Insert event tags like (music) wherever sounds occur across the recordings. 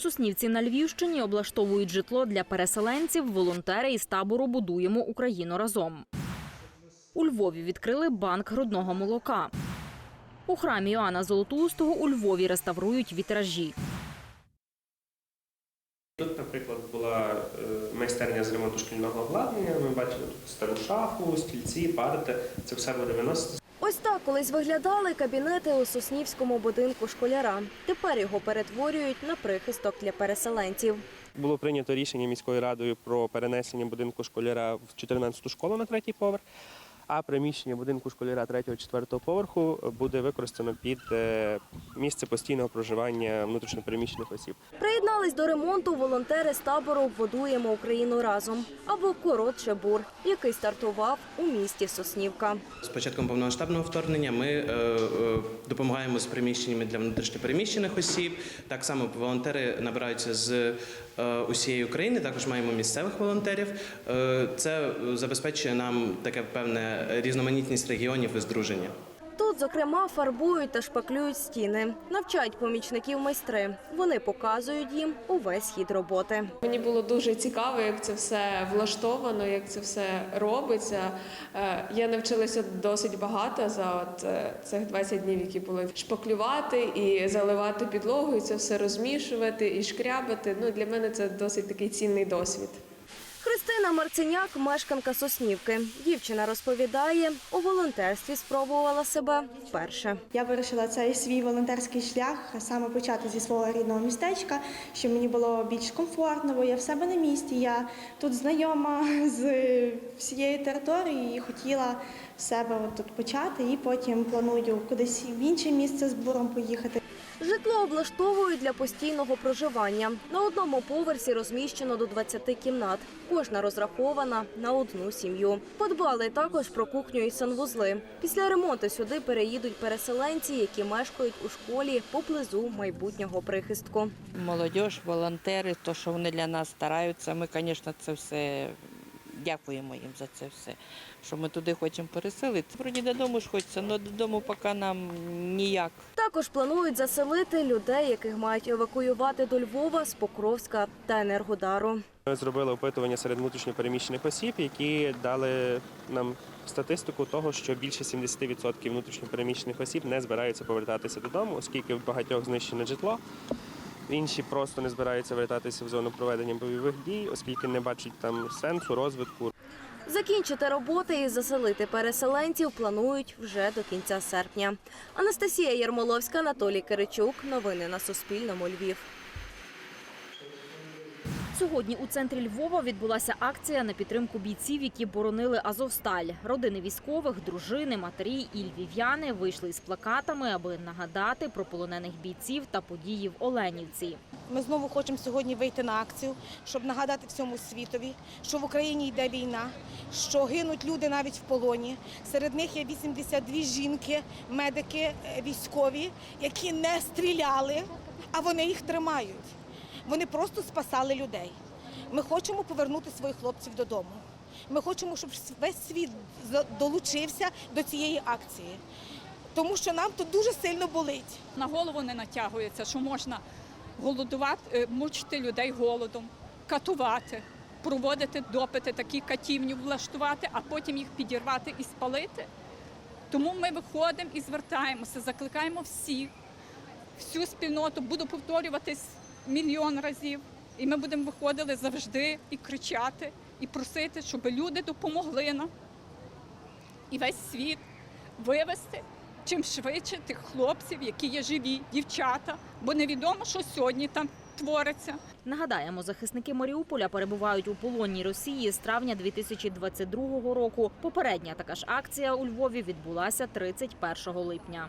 Соснівці на Львівщині облаштовують житло для переселенців. Волонтери із табору будуємо Україну разом. У Львові відкрили банк грудного молока. У храмі Іоанна Золотоустого у Львові реставрують вітражі. Тут, наприклад, була е, майстерня з ремонту шкільного обладнання. Ми бачили тут стару шафу, стільці, парти. Це все буде виносити. Ось так колись виглядали кабінети у Соснівському будинку школяра. Тепер його перетворюють на прихисток для переселенців. Було прийнято рішення міською радою про перенесення будинку школяра в 14-ту школу на третій поверх. А приміщення будинку школяра 3-4 поверху буде використано під е, місце постійного проживання внутрішньопереміщених осіб. Приєднались до ремонту волонтери з табору Будуємо Україну разом або коротше бур, який стартував у місті Соснівка. З початком повномасштабного вторгнення ми е, е, допомагаємо з приміщеннями для внутрішньопереміщених осіб. Так само волонтери набираються з е, усієї України. Також маємо місцевих волонтерів. Це забезпечує нам таке певне різноманітність регіонів і здруження. Тут, зокрема, фарбують та шпаклюють стіни, навчають помічників майстри. Вони показують їм увесь хід роботи. Мені було дуже цікаво, як це все влаштовано, як це все робиться. Е, Я навчилася досить багато за от е, цих 20 днів, які були шпаклювати і заливати підлогу, і це все розмішувати і шкрябати. Ну для мене це досить такий цінний досвід. Христина Марциняк, мешканка Соснівки. Дівчина розповідає, у волонтерстві спробувала себе вперше. Я вирішила цей свій волонтерський шлях саме почати зі свого рідного містечка, щоб мені було більш комфортно, бо я в себе на місці. Я тут знайома з всієї території і хотіла себе тут почати, і потім планую кудись в інше місце з буром поїхати. Житло облаштовують для постійного проживання. На одному поверсі розміщено до 20 кімнат. Кожна розрахована на одну сім'ю. Подбали також про кухню і санвузли. Після ремонту сюди переїдуть переселенці, які мешкають у школі поблизу майбутнього прихистку. молодіж, волонтери, то, що вони для нас стараються. Ми, звісно, це все дякуємо їм за це все, що ми туди хочемо переселити. Вроді додому ж хочеться, але додому поки нам ніяк. Також планують заселити людей, яких мають евакуювати до Львова з Покровська та Енергодару. Ми зробили опитування серед внутрішньопереміщених осіб, які дали нам статистику того, що більше 70% внутрішньопереміщених осіб не збираються повертатися додому, оскільки в багатьох знищене житло. Інші просто не збираються вертатися в зону проведення бойових дій, оскільки не бачать там сенсу, розвитку. Закінчити роботи і заселити переселенців планують вже до кінця серпня. Анастасія Ярмоловська, Анатолій Киричук. Новини на Суспільному. Львів. Сьогодні у центрі Львова відбулася акція на підтримку бійців, які боронили Азовсталь. Родини військових, дружини, матері і львів'яни вийшли із плакатами, аби нагадати про полонених бійців та події в Оленівці. Ми знову хочемо сьогодні вийти на акцію, щоб нагадати всьому світові, що в Україні йде війна, що гинуть люди навіть в полоні. Серед них є 82 жінки, медики, е, військові, які не стріляли, а вони їх тримають. Вони просто спасали людей. Ми хочемо повернути своїх хлопців додому. Ми хочемо, щоб весь світ долучився до цієї акції, тому що нам тут дуже сильно болить. на голову не натягується, що можна голодувати, е, мучити людей голодом, катувати, проводити допити, такі катівні влаштувати, а потім їх підірвати і спалити. Тому ми виходимо і звертаємося, закликаємо всіх, всю спільноту, буду повторюватись мільйон разів. І ми будемо виходити завжди і кричати, і просити, щоб люди допомогли нам і весь світ вивести чим швидше тих хлопців, які є живі, дівчата, бо невідомо, що сьогодні там твориться. Нагадаємо, захисники Маріуполя перебувають у полоні Росії з травня 2022 року. Попередня така ж акція у Львові відбулася 31 липня.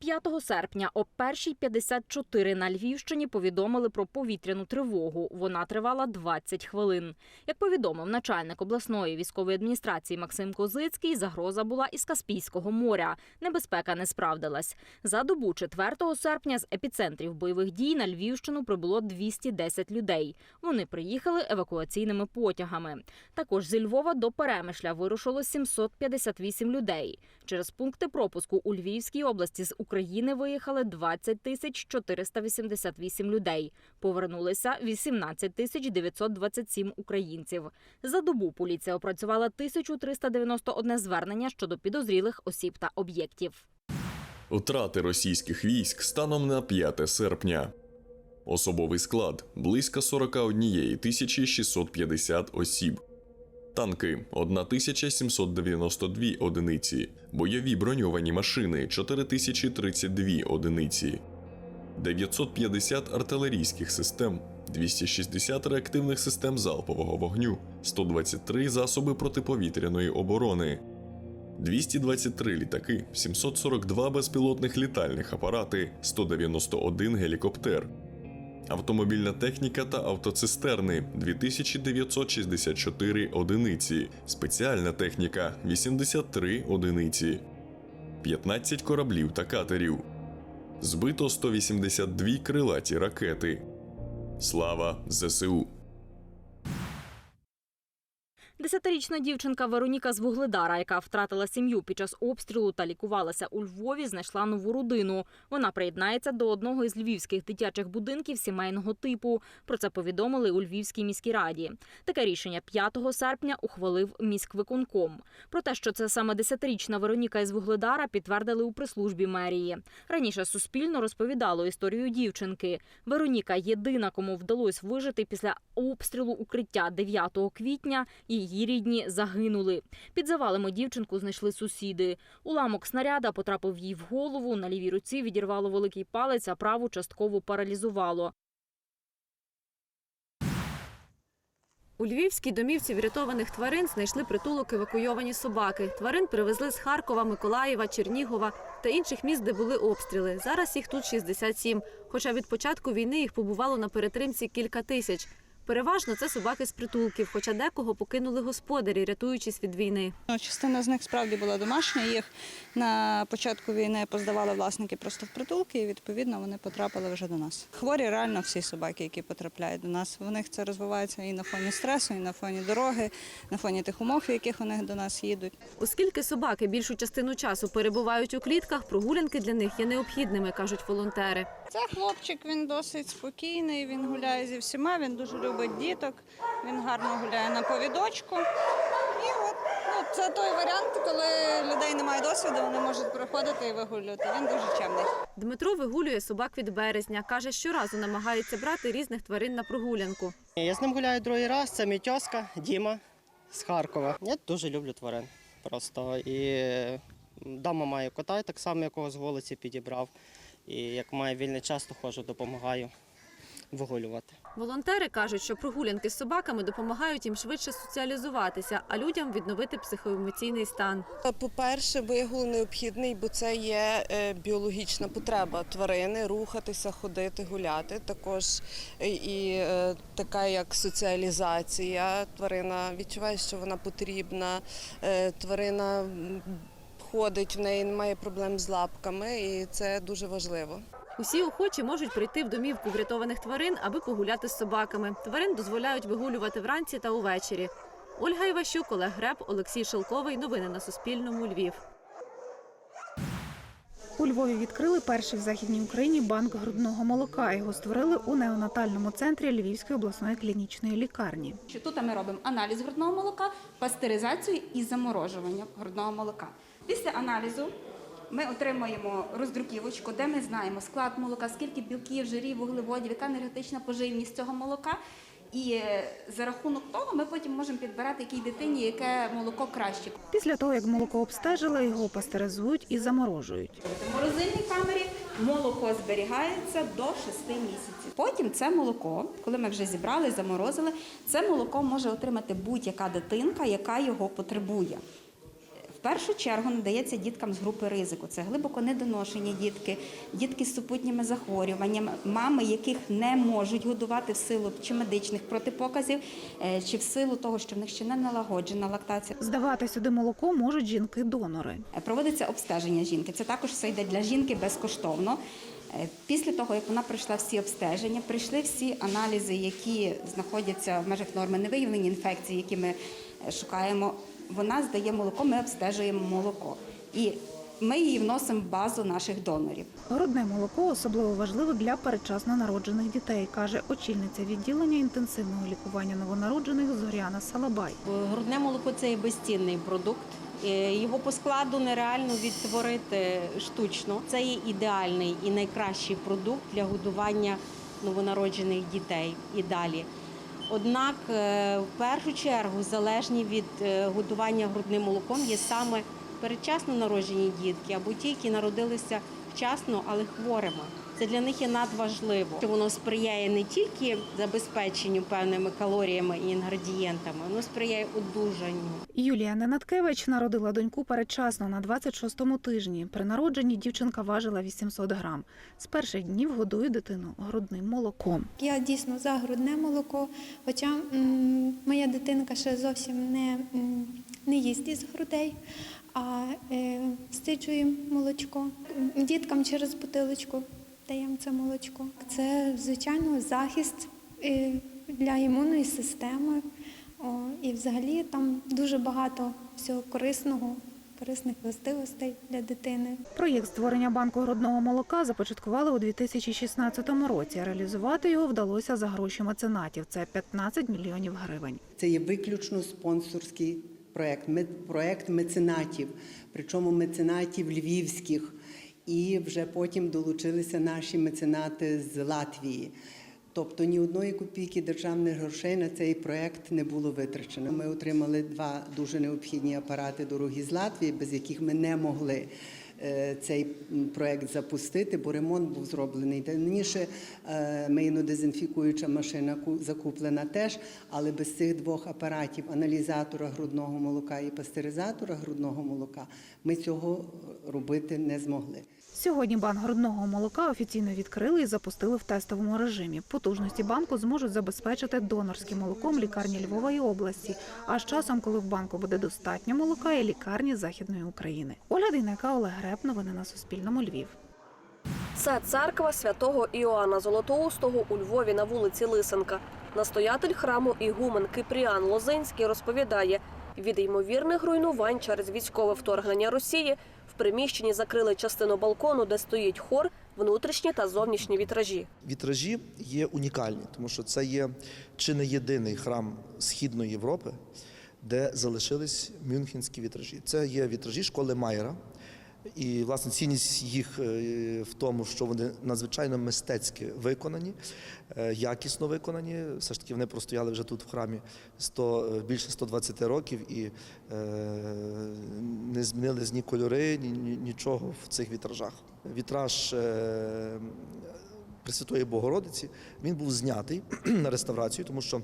5 серпня о 1.54 на Львівщині повідомили про повітряну тривогу. Вона тривала 20 хвилин. Як повідомив начальник обласної військової адміністрації Максим Козицький, загроза була із Каспійського моря. Небезпека не справдилась. За добу 4 серпня з епіцентрів бойових дій на Львівщину прибуло 210 людей. Вони приїхали евакуаційними потягами. Також зі Львова до Перемишля вирушило 758 людей. Через пункти пропуску у Львівській області з України виїхали 20 тисяч 488 людей. Повернулися 18 тисяч 927 українців. За добу поліція опрацювала 1391 звернення щодо підозрілих осіб та об'єктів. Втрати російських військ станом на 5 серпня. Особовий склад близько 41 650 осіб. Танки 1792 одиниці. Бойові броньовані машини 4032 одиниці. 950 артилерійських систем, 260 реактивних систем залпового вогню, 123 засоби протиповітряної оборони, 223 літаки, 742 безпілотних літальних апарати, 191 гелікоптер. Автомобільна техніка та автоцистерни 2964 одиниці, спеціальна техніка 83 одиниці, 15 кораблів та катерів. Збито 182 крилаті ракети. Слава ЗСУ! Десятирічна дівчинка Вероніка з Вугледара, яка втратила сім'ю під час обстрілу та лікувалася у Львові, знайшла нову родину. Вона приєднається до одного із львівських дитячих будинків сімейного типу. Про це повідомили у Львівській міській раді. Таке рішення 5 серпня ухвалив міськвиконком. Про те, що це саме десятирічна Вероніка із Вугледара, підтвердили у прес-службі мерії. Раніше Суспільно розповідало історію дівчинки. Вероніка єдина, кому вдалося вижити після обстрілу укриття 9 квітня. Рідні загинули. Під завалами дівчинку знайшли сусіди. Уламок снаряда потрапив їй в голову. На лівій руці відірвало великий палець, а праву частково паралізувало. У Львівській домівці врятованих тварин знайшли притулок евакуйовані собаки. Тварин привезли з Харкова, Миколаєва, Чернігова та інших міст, де були обстріли. Зараз їх тут 67. Хоча від початку війни їх побувало на перетримці кілька тисяч. Переважно це собаки з притулків, хоча декого покинули господарі, рятуючись від війни. Ну, Частина з них справді була домашня. Їх на початку війни поздавали власники просто в притулки, і відповідно вони потрапили вже до нас. Хворі реально всі собаки, які потрапляють до нас. В них це розвивається і на фоні стресу, і на фоні дороги, на фоні тих умов, в яких вони до нас їдуть. Оскільки собаки більшу частину часу перебувають у клітках, прогулянки для них є необхідними, кажуть волонтери. Це хлопчик, він досить спокійний, він гуляє зі всіма, він дуже любить діток, він гарно гуляє на повідочку. І от ну, це той варіант, коли людей немає досвіду, вони можуть приходити і вигулювати. Він дуже чемний. Дмитро вигулює собак від березня. Каже, щоразу намагається брати різних тварин на прогулянку. Я з ним гуляю другий раз. Це мій тьоска Діма з Харкова. Я дуже люблю тварин. Просто і дома маю кота, так само якого з вулиці підібрав. І як маю вільний час, то ходжу, допомагаю вигулювати. Волонтери кажуть, що прогулянки з собаками допомагають їм швидше соціалізуватися, а людям відновити психоемоційний стан. По-перше, вигул необхідний, бо це є е, біологічна потреба тварини рухатися, ходити, гуляти. Також е, і е, така як соціалізація. Тварина відчуває, що вона потрібна. Тварина ходить, в неї немає проблем з лапками, і це дуже важливо. Усі охочі можуть прийти в домівку врятованих тварин, аби погуляти з собаками. Тварин дозволяють вигулювати вранці та увечері. Ольга Іващук, Олег Греб, Олексій Шелковий. Новини на Суспільному. Львів. У Львові відкрили перший в західній Україні банк грудного молока. Його створили у неонатальному центрі Львівської обласної клінічної лікарні. Що тут ми робимо аналіз грудного молока, пастеризацію і заморожування грудного молока. Після аналізу ми отримуємо роздруківочку, де ми знаємо склад молока, скільки білків, жирів, вуглеводів, яка енергетична поживність цього молока. І е, за рахунок того ми потім можемо підбирати якій дитині, яке молоко краще. Після того, як молоко обстежили, його пастеризують і заморожують. В морозильній камері молоко зберігається до 6 місяців. Потім це молоко, коли ми вже зібрали, заморозили, це молоко може отримати будь-яка дитинка, яка його потребує. Першу чергу надається діткам з групи ризику. Це глибоко недоношені дітки, дітки з супутніми захворюваннями, мами, яких не можуть годувати в силу чи медичних протипоказів, е, чи в силу того, що в них ще не налагоджена лактація. Здавати сюди молоко можуть жінки-донори. Проводиться обстеження жінки. Це також все йде для жінки безкоштовно. Е, Після того, як вона пройшла всі обстеження, прийшли всі аналізи, які знаходяться в межах норми, не виявлені інфекції, які ми е, шукаємо. Вона здає молоко, ми обстежуємо молоко. І ми її вносимо в базу наших донорів. Грудне молоко особливо важливе для передчасно народжених дітей, каже очільниця відділення інтенсивного лікування новонароджених Зоряна Салабай. Грудне молоко це є безцінний продукт. Е, Його по складу нереально відтворити штучно. Це є ідеальний і найкращий продукт для годування новонароджених дітей і далі. Однак, е, в першу чергу, залежні від е, годування грудним молоком є саме передчасно народжені дітки або ті, які народилися вчасно, але хворими. Це для них є надважливо. Воно сприяє не тільки забезпеченню певними калоріями і інгредієнтами, воно сприяє одужанню. Юлія Ненадкевич народила доньку передчасно на 26-му тижні. При народженні дівчинка важила 800 грам. З перших днів годує дитину грудним молоком. Я дійсно за грудне молоко, хоча м, моя дитинка ще зовсім не, не їсть із грудей, а е, стиджуємо молочко. Діткам через бутилочку даємо це молочко. Це, звичайно, захист е, для імунної системи. О, і взагалі там дуже багато всього корисного, корисних властивостей для дитини. Проєкт створення банку грудного молока започаткували у 2016 році. Реалізувати його вдалося за гроші меценатів. Це 15 мільйонів гривень. Це є виключно спонсорський проект, проект меценатів, причому меценатів львівських. І вже потім долучилися наші меценати з Латвії. Тобто ні одної копійки державних грошей на цей проект не було витрачено. Ми отримали два дуже необхідні апарати дорогі з Латвії, без яких ми не могли е, цей проект запустити, бо ремонт був зроблений давніше. Е, Мийно-дезінфікуюча машина ку- закуплена теж, але без цих двох апаратів аналізатора грудного молока і пастеризатора грудного молока ми цього робити не змогли. Сьогодні банк грудного молока офіційно відкрили і запустили в тестовому режимі. Потужності банку зможуть забезпечити донорським молоком лікарні Львова і області. А з часом, коли в банку буде достатньо молока, і лікарні Західної України. Ольга Дейнека, Олег Греб. Новини на Суспільному. Львів. Це церква святого Іоанна Золотоустого у Львові на вулиці Лисенка. Настоятель храму ігумен Кипріан Лозинський розповідає, від ймовірних руйнувань через військове вторгнення Росії в приміщенні закрили частину балкону, де стоїть хор, внутрішні та зовнішні вітражі. Вітражі є унікальні, тому що це є чи не єдиний храм Східної Європи, де залишились мюнхенські вітражі. Це є вітражі школи Майера. І власне цінність їх е, в тому, що вони надзвичайно мистецьки виконані, е, якісно виконані. Все ж таки вони простояли вже тут в храмі 100, е, більше 120 років і не змінились ні кольори, ні, ні нічого в цих вітражах. Вітраж Пресвятої Богородиці він був знятий (clears throat) на реставрацію, тому що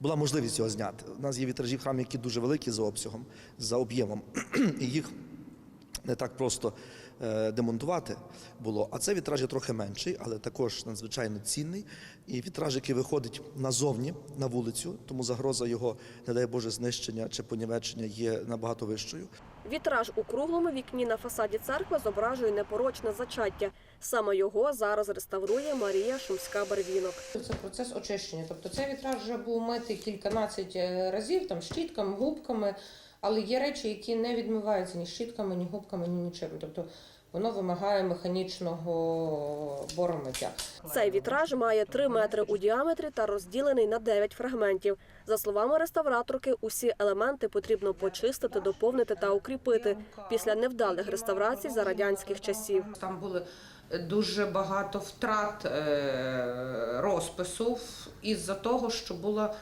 була можливість його зняти. У нас є вітражі в храмі, які дуже великі за обсягом, за об'ємом, (clears throat) і їх не так просто е, демонтувати було. А це вітраж є трохи менший, але також надзвичайно цінний. І вітраж, який виходить назовні на вулицю, тому загроза його, не дай Боже, знищення чи понівечення є набагато вищою. Вітраж у круглому вікні на фасаді церкви зображує непорочне зачаття. Саме його зараз реставрує Марія Шумська-Барвінок. Це процес очищення. Тобто цей вітраж вже був митий кільканадцять е, разів, там щітками, губками, але є речі, які не відмиваються ні щітками, ні губками, ні нічим. Тобто воно вимагає механічного боромиття. Цей вітраж має 3 метри у діаметрі та розділений на 9 фрагментів. За словами реставраторки, усі елементи потрібно почистити, доповнити та укріпити після невдалих реставрацій за радянських часів. Там були дуже багато втрат е, розпису із-за того, що була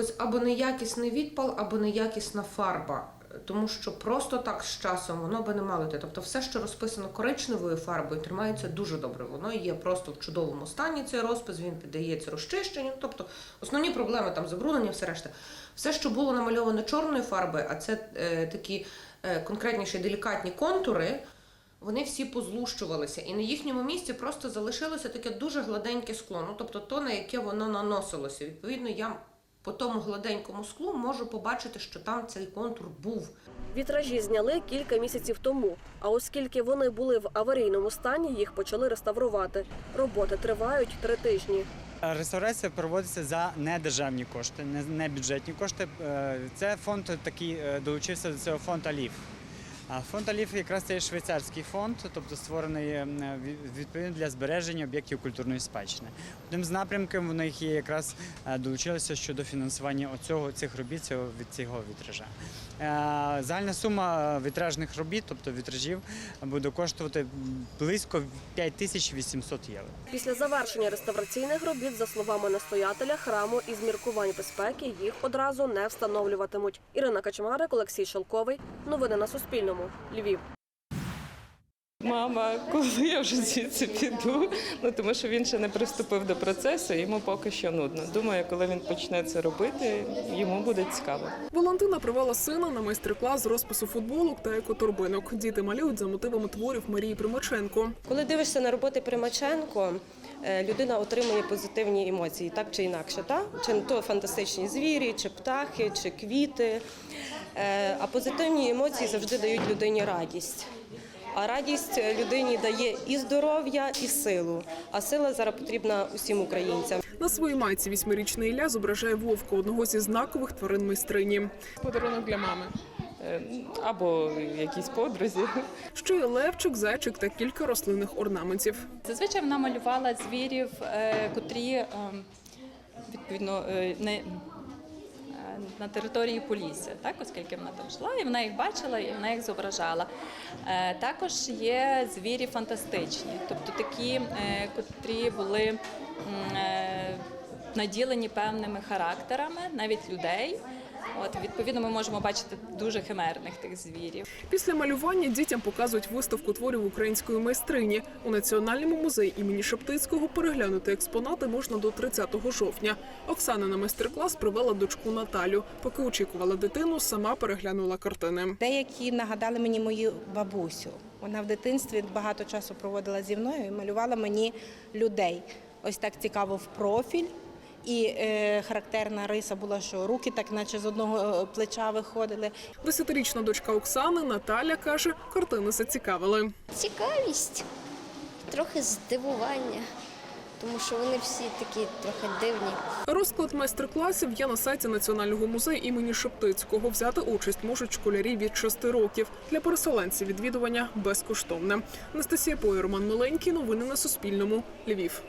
якось або неякісний відпал, або неякісна фарба. Тому що просто так з часом воно би не мало йти. Тобто все, що розписано коричневою фарбою, тримається дуже добре. Воно є просто в чудовому стані. Цей розпис він піддається розчищенню. Тобто основні проблеми там забруднення, все решта. Все, що було намальовано чорною фарбою, а це е, такі е, конкретніші делікатні контури. Вони всі позлущувалися, і на їхньому місці просто залишилося таке дуже гладеньке скло. Ну тобто то, на яке воно наносилося. Відповідно, я по тому гладенькому склу можу побачити, що там цей контур був. Вітражі зняли кілька місяців тому. А оскільки вони були в аварійному стані, їх почали реставрувати. Роботи тривають три тижні. Реставрація проводиться за недержавні кошти, не, бюджетні кошти. Е, Це фонд такий е, долучився до цього фонду Алів. Фонд Аліф якраз це швейцарський фонд, тобто створений е, від- відповідно для збереження об'єктів культурної спадщини. Одним з напрямків у них є якраз е, долучилися щодо фінансування оцього цих робіт цього від цього вітража. Е, Загальна сума вітражних робіт, тобто вітражів, буде коштувати близько 5800 євро. Після завершення реставраційних робіт, за словами настоятеля храму, із міркувань безпеки їх одразу не встановлюватимуть. Ірина Качмарик, Олексій Шелковий. Новини на Суспільному. Львів. Мама, коли я вже звідси піду, ну тому що він ще не приступив до процесу, йому поки що нудно. Думаю, коли він почне це робити, йому буде цікаво. Валентина привела сина на майстер-клас з розпису футболок та екоторбинок. Діти малюють за мотивами творів Марії Примаченко. Коли дивишся на роботи Примаченко, е, людина отримує позитивні емоції, так чи інакше, так? Чи то фантастичні звірі, чи птахи, чи квіти. Е, А позитивні емоції завжди дають людині радість. А радість людині дає і здоров'я, і силу. А сила зараз потрібна усім українцям. На своїй майці восьмирічний Ілля зображає вовка, одного зі знакових тварин майстрині. Подарунок для мами. Е, Або якісь подрузі. Ще є левчик, зайчик та кілька рослинних орнаментів. Зазвичай вона малювала звірів, е, котрі е, відповідно е, не е, на території Полісся, так, оскільки вона там жила, і вона їх бачила, і вона їх зображала. Е, Також є звірі фантастичні, тобто такі, е, котрі були е, наділені певними характерами, навіть людей. От, відповідно, ми можемо бачити дуже химерних тих звірів. Після малювання дітям показують виставку творів української майстрині. У Національному музеї імені Шептицького переглянути експонати можна до 30 жовтня. Оксана на майстер-клас привела дочку Наталю. Поки очікувала дитину, сама переглянула картини. Деякі нагадали мені мою бабусю. Вона в дитинстві багато часу проводила зі мною і малювала мені людей. Ось так цікаво в профіль. І е, характерна риса була, що руки так, наче з одного е, плеча виходили. Десятирічна дочка Оксани Наталя каже, картини зацікавили. Цікавість, трохи здивування, тому що вони всі такі трохи дивні. Розклад майстер-класів є на сайті Національного музею імені Шептицького. Взяти участь можуть школярі від 6 років. Для переселенців відвідування безкоштовне. Анастасія Пой, Роман Миленький. Новини на Суспільному. Львів.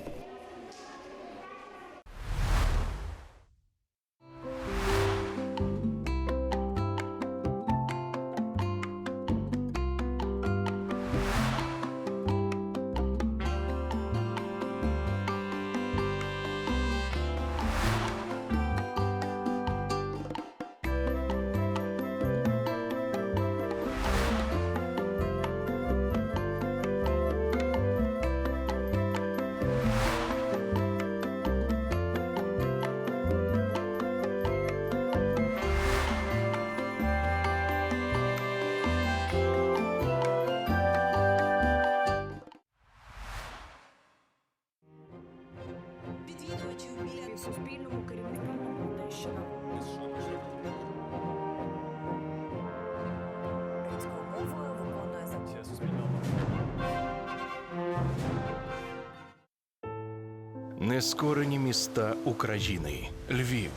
Нескорені міста України. Львів.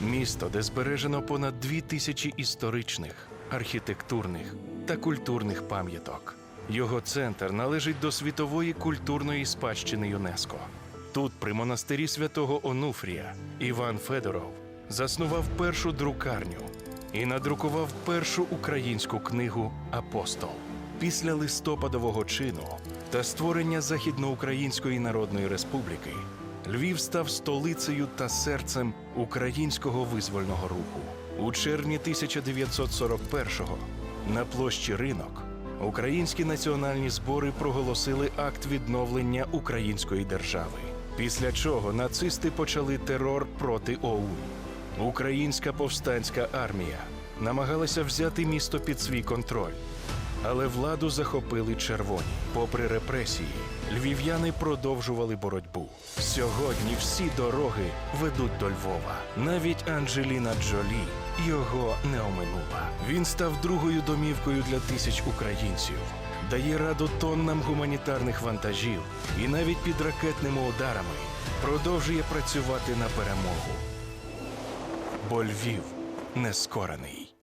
Місто, де збережено понад дві тисячі історичних, архітектурних та культурних пам'яток. Його центр належить до світової культурної спадщини ЮНЕСКО. Тут, при монастирі святого Онуфрія, Іван Федоров заснував першу друкарню і надрукував першу українську книгу Апостол. Після листопадового чину та створення Західноукраїнської Народної Республіки Львів став столицею та серцем українського визвольного руху. У червні 1941-го на площі Ринок українські національні збори проголосили акт відновлення української держави. Після чого нацисти почали терор проти ОУН. Українська повстанська армія намагалася взяти місто під свій контроль, але владу захопили червоні. Попри репресії, львів'яни продовжували боротьбу. Сьогодні всі дороги ведуть до Львова. Навіть Анджеліна Джолі його не оминула. Він став другою домівкою для тисяч українців, дає раду тоннам гуманітарних вантажів і навіть під ракетними ударами продовжує працювати на перемогу. Бо Львів нескорений.